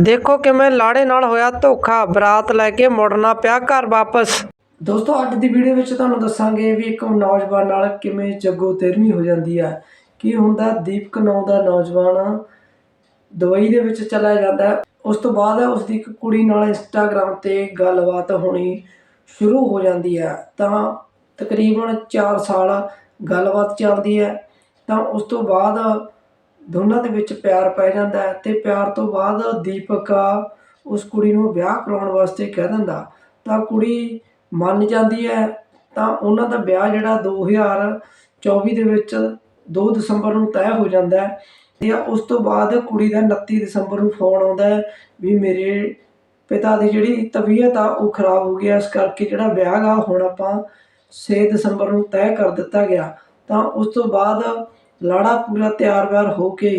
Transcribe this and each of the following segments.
ਦੇਖੋ ਕਿਵੇਂ ਲਾੜੇ ਨਾਲ ਹੋਇਆ ਧੋਖਾ। ਬਰਾਤ ਲੈ ਕੇ ਮੁੜਨਾ ਪਿਆ ਘਰ ਵਾਪਸ। ਦੋਸਤੋ, ਅੱਜ ਦੀ ਵੀਡੀਓ ਵਿੱਚ ਤੁਹਾਨੂੰ ਦੱਸਾਂਗੇ ਵੀ ਇੱਕ ਨੌਜਵਾਨ ਨਾਲ ਕਿਵੇਂ ਜੱਗੋ ਤੇਰਵੀਂ ਹੋ ਜਾਂਦੀ ਹੈ। ਕੀ ਹੁੰਦਾ? ਦੀਪਕ ਨਾਂ ਦਾ ਨੌਜਵਾਨ ਦੁਬਈ ਦੇ ਵਿੱਚ ਚਲਾ ਜਾਂਦਾ ਉਸ ਤੋਂ ਬਾਅਦ ਉਸ ਦੀ ਇੱਕ ਕੁੜੀ ਨਾਲ ਇੰਸਟਾਗ੍ਰam ਤੇ ਗੱਲਬਾਤ ਹੋਣੀ ਸ਼ੁਰੂ ਹੋ ਜਾਂਦੀ ਹੈ। ਤਾਂ ਤਕਰੀਬਨ 4 ਸਾਲ ਗੱਲਬਾਤ ਚੱਲਦੀ ਹੈ। ਤਾਂ ਉਸ ਤੋਂ ਬਾਅਦ ਦੋਨਾਂ ਦੇ ਵਿੱਚ ਪਿਆਰ ਪੈ ਜਾਂਦਾ ਹੈ ਤੇ ਪਿਆਰ ਤੋਂ ਬਾਅਦ ਦੀਪਕ ਉਸ ਕੁੜੀ ਨੂੰ ਵਿਆਹ ਕਰਾਉਣ ਵਾਸਤੇ ਕਹਿ ਦਿੰਦਾ, ਤਾਂ ਕੁੜੀ ਮੰਨ ਜਾਂਦੀ ਹੈ, ਤਾਂ ਉਹਨਾਂ ਦਾ ਵਿਆਹ ਜਿਹੜਾ 2024 ਦੇ ਵਿੱਚ 2 ਦਸੰਬਰ ਨੂੰ ਤੈਅ ਹੋ ਜਾਂਦਾ ਹੈ ਤੇ ਉਸ ਤੋਂ ਬਾਅਦ ਕੁੜੀ ਦਾ 29 ਦਸੰਬਰ ਨੂੰ ਫੋਨ ਆਉਂਦਾ ਹੈ ਵੀ ਮੇਰੇ ਪਿਤਾ ਦੀ ਜਿਹੜੀ ਤਬੀਅਤ ਆ, ਉਹ ਖਰਾਬ ਹੋ ਗਈ ਇਸ ਕਰਕੇ ਜਿਹੜਾ ਵਿਆਹ ਗਾ ਹੁਣ ਆਪਾਂ 6 ਦਸੰਬਰ ਨੂੰ ਤੈਅ ਕਰ ਦਿੱਤਾ ਗਿਆ। ਤਾਂ ਉਸ ਤੋਂ ਬਾਅਦ ਲਾੜਾ ਪੂਰਾ ਤਿਆਰ ਵਿਆਰ ਹੋ ਕੇ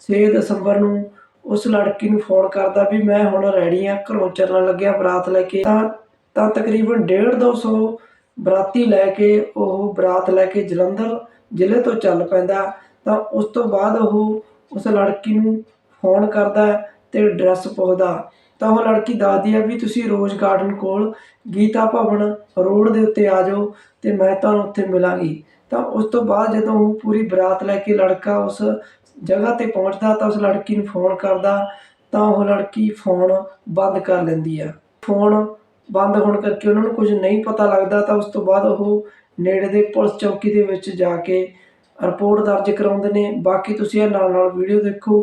6 ਦਸੰਬਰ ਨੂੰ ਉਸ ਲੜਕੀ ਨੂੰ ਫੋਨ ਕਰਦਾ ਵੀ ਮੈਂ ਹੁਣ ਰੈਡੀ ਆ, ਘਰੋਂ ਚੱਲਣ ਲੱਗਿਆ ਬਰਾਤ ਲੈ ਕੇ। ਤਾਂ ਤਾਂ ਤਕਰੀਬਨ 1.5 200 ਬਰਾਤੀ ਲੈ ਕੇ ਉਹ ਬਰਾਤ ਲੈ ਕੇ ਜਲੰਧਰ ਜ਼ਿਲ੍ਹੇ ਤੋਂ ਚੱਲ ਪੈਂਦਾ। ਤਾਂ ਉਸ ਤੋਂ ਬਾਅਦ ਉਹ ਉਸ ਲੜਕੀ ਨੂੰ ਫੋਨ ਕਰਦਾ ਹੈ ਤੇ ਐਡਰੈਸ ਪੁੱਛਦਾ। ਤਾਂ ਉਹ ਲੜਕੀ ਦੱਸਦੀ ਹੈ ਵੀ ਤੁਸੀਂ ਰੋਜ਼ ਗਾਰਡਨ ਕੋਲ ਗੀਤਾ ਭਵਨ ਰੋਡ ਦੇ ਉੱਤੇ ਆ ਜਾਓ ਤੇ ਮੈਂ ਤੁਹਾਨੂੰ ਉੱਥੇ ਮਿਲਾਂਗੀ। ਤਾਂ ਉਸ ਤੋਂ ਬਾਅਦ ਜਦੋਂ ਉਹ ਪੂਰੀ ਬਰਾਤ ਲੈ ਕੇ ਲੜਕਾ ਉਸ ਜਗ੍ਹਾ ਤੇ ਪਹੁੰਚਦਾ ਤਾਂ ਉਸ ਲੜਕੀ ਨੂੰ ਫੋਨ ਕਰਦਾ ਤਾਂ ਉਹ ਲੜਕੀ ਫੋਨ ਬੰਦ ਕਰ ਲੈਂਦੀ ਆ। ਫੋਨ ਬੰਦ ਹੋਣ ਕਰਕੇ ਉਹਨਾਂ ਨੂੰ ਕੁਝ ਨਹੀਂ ਪਤਾ ਲੱਗਦਾ ਤਾਂ ਉਸ ਤੋਂ ਬਾਅਦ ਉਹ ਨੇੜੇ ਦੇ ਪੁਲਿਸ ਚੌਕੀ ਦੇ ਵਿੱਚ ਜਾ ਕੇ ਰਿਪੋਰਟ ਦਰਜ ਕਰਾਉਂਦੇ ਨੇ। ਬਾਕੀ ਤੁਸੀਂ ਇਹ ਨਾਲ ਨਾਲ ਵੀਡੀਓ ਦੇਖੋ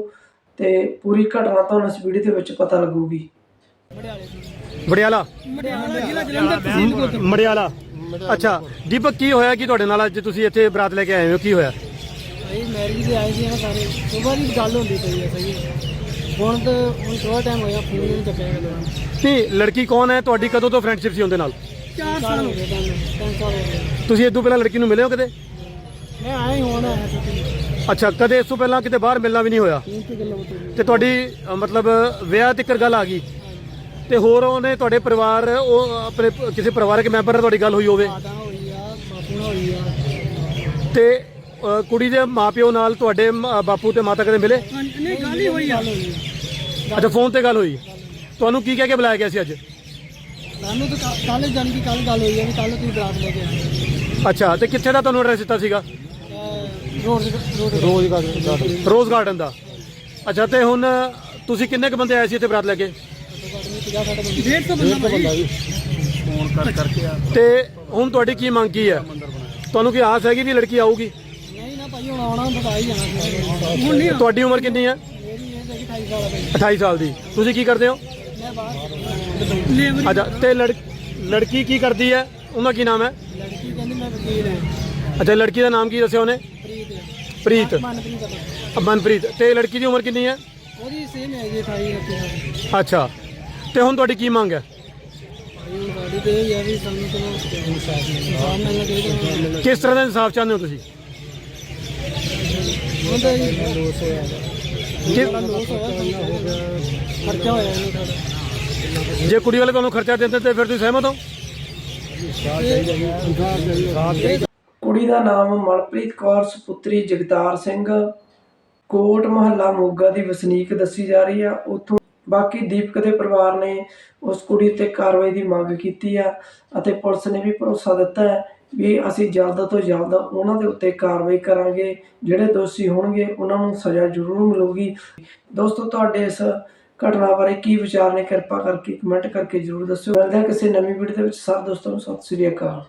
ਤੇ ਪੂਰੀ ਘਟਨਾ ਤੁਹਾਨੂੰ ਇਸ ਵੀਡੀਓ ਦੇ ਵਿੱਚ ਪਤਾ ਲੱਗੂਗੀ। ਬੜਿਆਲਾ ਮੜਿਆਲਾ ਜ਼ਿਲ੍ਹਾ ਜਲੰਧਰ ਤਹਿਸੀਲ ਕੋਤਰ ਅੱਛਾ ਦੀਪਕ ਕੀ ਹੋਇਆ? ਕਿ ਤੁਹਾਡੇ ਨਾਲ ਅੱਜ ਤੁਸੀਂ ਇੱਥੇ ਬਰਾਤ ਲੈ ਕੇ ਆਏ ਹੋ? ਕੀ ਹੋਇਆ? ਭਾਈ ਮੈਰਿਜ ਦੇ ਆਏ ਸੀ ਨਾ ਸਾਰੇ। ਸੁਬਾਹ ਦੀ ਗੱਲ ਹੁੰਦੀ ਪਈ ਹੈ ਸਹੀ ਹੈ। ਹੁਣ ਤਾਂ ਹੁਣ ਥੋੜਾ ਟਾਈਮ ਹੋਇਆ ਫੋਨ ਨਹੀਂ ਚੱਕਿਆ ਗਿਆ ਨਹੀਂ ਲੜਕੀ ਕੌਣ ਹੈ? ਤੁਹਾਡੀ ਕਦੋਂ ਤੋਂ ਫਰੈਂਡਸ਼ਿਪ ਸੀ ਉਹਦੇ ਨਾਲ? 4 ਸਾਲ ਹੋ ਗਏ ਤੁਹਾਨੂੰ 3 ਸਾਲ ਹੋ ਗਏ। ਤੁਸੀਂ ਤੋਂ ਪਹਿਲਾਂ ਲੜਕੀ ਨੂੰ ਮਿਲੇ ਹੋ ਕਦੇ? ਮੈਂ ਆਇਆ ਹੀ ਹੁਣ ਆਇਆ ਸੀ। ਅੱਛਾ ਕਦੇ ਇਸ ਤੋਂ ਪਹਿਲਾਂ ਕਿਤੇ ਬਾਹਰ ਮਿਲਣਾ ਵੀ ਨਹੀਂ ਹੋਇਆ? 3 ਕਿਲੋਮੀਟਰ ਤੇ ਤੁਹਾਡੀ ਅ, ਮਤਲਬ ਵਿਆਹ ਤੱਕ ਗੱਲ ਆ ਗਈ? ਤੇ ਹੋਰ ਉਹਨੇ ਤੁਹਾਡੇ ਪਰਿਵਾਰ ਉਹ ਆਪਣੇ ਕਿਸੇ ਪਰਿਵਾਰਕ ਮੈਂਬਰ ਨਾਲ ਤੁਹਾਡੀ ਗੱਲ ਹੋਈ ਹੋਵੇ? ਮਾਤਾ ਹੋਈ ਆ ਬਾਪੂ ਨਾਲ ਹੋਈ ਆ। ਤੇ ਅ, ਕੁੜੀ ਦੇ ਮਾਪਿਓ ਨਾਲ ਤੁਹਾਡੇ ਮ- ਬਾਪੂ ਤੇ ਮਾਤਾ ਕਦੇ ਮਿਲੇ? ਨਹੀਂ ਗੱਲ ਹੀ ਹੋਈ ਆ। ਅੱਛਾ ਫੋਨ ਤੇ ਗੱਲ ਹੋਈ। ਤੁਹਾਨੂੰ ਕੀ ਕਹਿ ਕੇ ਬੁਲਾਇਆ ਗਿਆ ਸੀ ਅੱਜ? ਸਾਨੂੰ ਤਾਂ ਕੱਲ ਜਾਣ ਦੀ ਕੱਲ ਗੱਲ ਹੋਈ ਆ ਵੀ ਕੱਲ ਤੁਸੀਂ ਬਰਾਤ ਲੈ ਕੇ ਆਏ। ਅੱਛਾ ਤੇ ਕਿੱਥੇ ਦਾ ਤੁਹਾਨੂੰ ਐਡਰੈਸ ਦਿੱਤਾ ਸੀਗਾ? Road road rose rose garden ਦਾ। ਅੱਛਾ ਤੇ ਹੁਣ ਤੁਸੀਂ ਕਿੰਨੇ ਕ ਬੰਦੇ ਆਏ ਸੀ ਇੱਥੇ ਬਰਾਤ ਲੈ ਕੇ? 150 ਬੰਦਾ। ਜੀ। ਤੇ ਹੁਣ ਤੁਹਾਡੀ ਕੀ ਮੰਗ ਕੀ ਹੈ? ਤੁਹਾਨੂੰ ਕੀ ਆਸ ਹੈਗੀ ਵੀ ਲੜਕੀ ਆਊਗੀ? ਨਹੀਂ ਨਾ ਭਾਈ ਹੁਣ ਆਉਣਾ ਬਤਾ ਹੀ ਜਾਣਾ ਸੀ। ਹੁਣ ਨਹੀਂ ਤੁਹਾਡੀ ਉਮਰ ਕਿੰਨੀ ਹੈ? ਮੇਰੀ ਕਿ 28 ਸਾਲ ਆ ਭਾਈ। 28 ਸਾਲ ਦੀ। ਤੁਸੀਂ ਕੀ ਕਰਦੇ ਹੋ? ਮੈਂ ਬਾਹਰ ਅੱਛਾ ਤੇ ਲੜ ਲੜਕੀ ਕੀ ਕਰਦੀ ਹੈ? ਉਹਦਾ ਕੀ ਨਾਮ ਹੈ? ਲੜਕੀ ਕਹਿੰਦੀ ਮੈਂ ਵਕੀਲ ਹਾਂ। ਅੱਛਾ ਲੜਕੀ ਦਾ ਨਾਮ ਕੀ ਦੱਸਿਆ ਉਹਨੇ? ਪ੍ਰੀਤ ਪ੍ਰੀਤ। ਮਨਪ੍ਰੀਤ। ਮਨਪ੍ਰੀਤ। ਤੇ ਲੜਕੀ ਦੀ ਉਮਰ ਕਿੰਨੀ ਹੈ? ਉਹਦੀ ਸੇਮ ਹੈ ਜੀ 28 ਰੱਖੀ ਅੱਛਾ। ਤੇ ਹੁਣ ਤੁਹਾਡੀ ਕੀ ਮੰਗ ਹੈ? ਸਾਡੀ ਤੇ ਇਹ ਹੈ ਵੀ ਸਾਨੂੰ ਚਲੋ ਇਨਸਾਫ ਮਿਲਣਾ ਚਾਹੀਦਾ ਕਿਸ ਤਰ੍ਹਾਂ ਦਾ ਇਨਸਾਫ ਚਾਹੁੰਦੇ ਹੋ ਤੁਸੀਂ? ਹੁੰਦਾ ਜੀ ਲੋਸ ਹੋਇਆ ਕਿ ਲੋਸ ਹੋਇਆ ਖਰਚਾ ਹੋਇਆ ਨਹੀਂ ਸਾਡਾ ਜੇ ਕੁੜੀ ਵਾਲੇ ਤੁਹਾਨੂੰ ਖਰਚਾ ਦਿੰਦੇ ਤੇ ਫਿਰ ਤੁਸੀਂ ਸਹਿਮਤ ਹੋ? ਕੁੜੀ ਦਾ ਨਾਮ ਮਨਪ੍ਰੀਤ ਕੌਰ, ਸੁਪੁੱਤਰੀ ਜਗਤਾਰ ਸਿੰਘ। ਕੋਟ ਮਹੱਲਾ ਮੋਗਾ ਦੀ ਵਸਨੀਕ ਦੱਸੀ ਜਾ ਰਹੀ ਆ। ਉੱਥੋਂ ਬਾਕੀ ਦੀਪਕ ਦੇ ਪਰਿਵਾਰ ਨੇ ਉਸ ਕੁੜੀ ਤੇ ਕਾਰਵਾਈ ਦੀ ਮੰਗ ਕੀਤੀ ਆ ਅਤੇ ਪੁਲਿਸ ਨੇ ਵੀ ਭਰੋਸਾ ਦਿੱਤਾ ਹੈ ਵੀ ਅਸੀਂ ਜਲਦ ਤੋਂ ਜਲਦ ਉਹਨਾਂ ਦੇ ਉੱਤੇ ਕਾਰਵਾਈ ਕਰਾਂਗੇ, ਜਿਹੜੇ ਦੋਸ਼ੀ ਹੋਣਗੇ ਉਹਨਾਂ ਨੂੰ ਸਜ਼ਾ ਜ਼ਰੂਰ ਮਿਲੂਗੀ। ਦੋਸਤੋ, ਤੁਹਾਡੇ ਇਸ ਘਟਨਾ ਬਾਰੇ ਕੀ ਵਿਚਾਰ ਨੇ? ਕਿਰਪਾ ਕਰਕੇ ਕਮੈਂਟ ਕਰਕੇ ਜ਼ਰੂਰ ਦੱਸਿਓ। ਮਿਲਦੇ ਹਾਂ ਕਿਸੇ ਨਵੀਂ ਵੀਡੀਓ ਦੇ ਵਿੱਚ। ਸਾਰੇ ਦੋਸਤਾਂ ਨੂੰ ਸਤਿ ਸ੍ਰੀ ਅਕਾਲ।